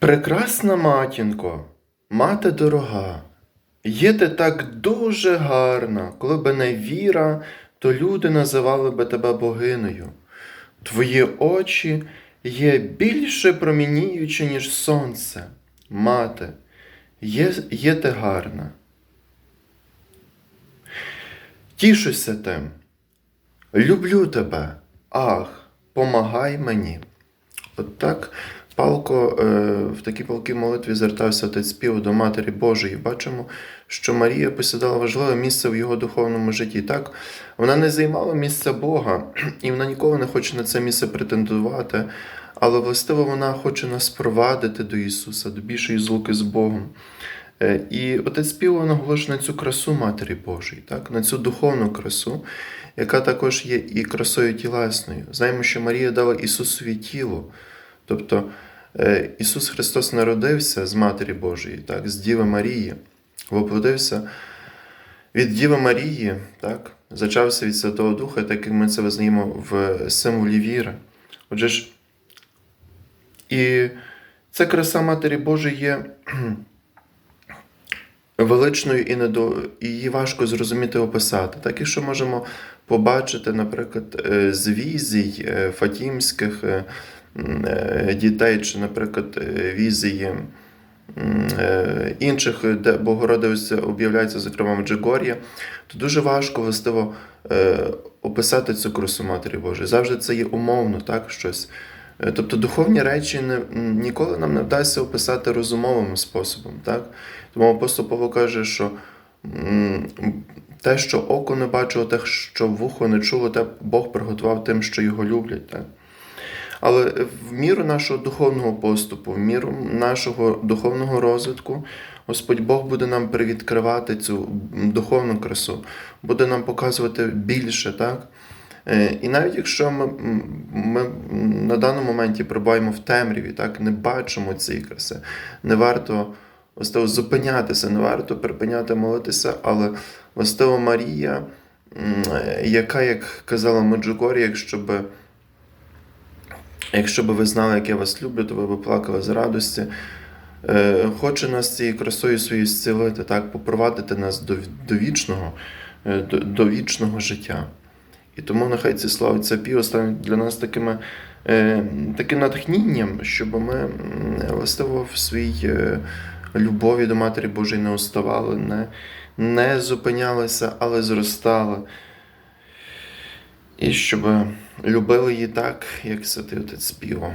Прекрасна матінко, мати дорога, є ти так дуже гарна, коли би не віра, то люди називали би тебе богинею. Твої очі є більше промініючі, ніж сонце. Мати, є, є ти гарна. Тішуся тим. Люблю тебе. Ах, помагай мені. От так палко е, в такій палкій молитві звертався отець спів до Матері Божої. Бачимо, що Марія посідала важливе місце в його духовному житті. Так, вона не займала місце Бога, і вона ніколи не хоче на це місце претендувати, але властиво вона хоче нас провадити до Ісуса, до більшої злуки з Богом. Е, І отець співав наголошує на цю красу Матері Божої, так? на цю духовну красу, яка також є і красою тілесною. Знаємо, що Марія дала Ісусові тіло. Тобто Ісус Христос народився з Матері Божої, так? з Діви Марії, воплотився від Діви Марії, так? зачався від Святого Духа, так як ми це визнаємо в символі віри. Отже ж, і ця краса Матері Божої є величною і недо... і її важко зрозуміти описати. Так і що можемо побачити, наприклад, е, з візій е, фатімських е, е, дітей, чи, наприклад, е, візії е, інших, де Богородиця об'являється, зокрема, в то дуже важко властиво е, описати цю красу Матері Божої. Завжди це є умовно, так, щось. Е, Тобто духовні речі не, ніколи нам не вдасться описати розумовим способом. Так? Тому апостол Павло каже, що те, що око не бачило, те, що вухо не чуло, те Бог приготував тим, що його люблять. Так? Але в міру нашого духовного поступу, в міру нашого духовного розвитку, Господь Бог буде нам привідкривати цю духовну красу, буде нам показувати більше, так? Е, І навіть якщо ми, ми на даному моменті перебуваємо в темряві, так, не бачимо цієї краси, не варто властиво зупинятися, не варто припиняти молитися, але властиво Марія, е, яка, як казала Меджугорі, якщо би Якщо би ви знали, як я вас люблю, то ви б плакали з радості. Е, Хоче нас цією красою своєю зцілити, так, попровадити нас до, до вічного, е, до, до вічного життя. І тому нехай ці слова це піво стануть для нас такими, е, таким натхненням, щоб ми властиво в своїй любові до Матері Божої не уставали, не, не зупинялися, але зростали. І щоб любили її так, як святий отець співав.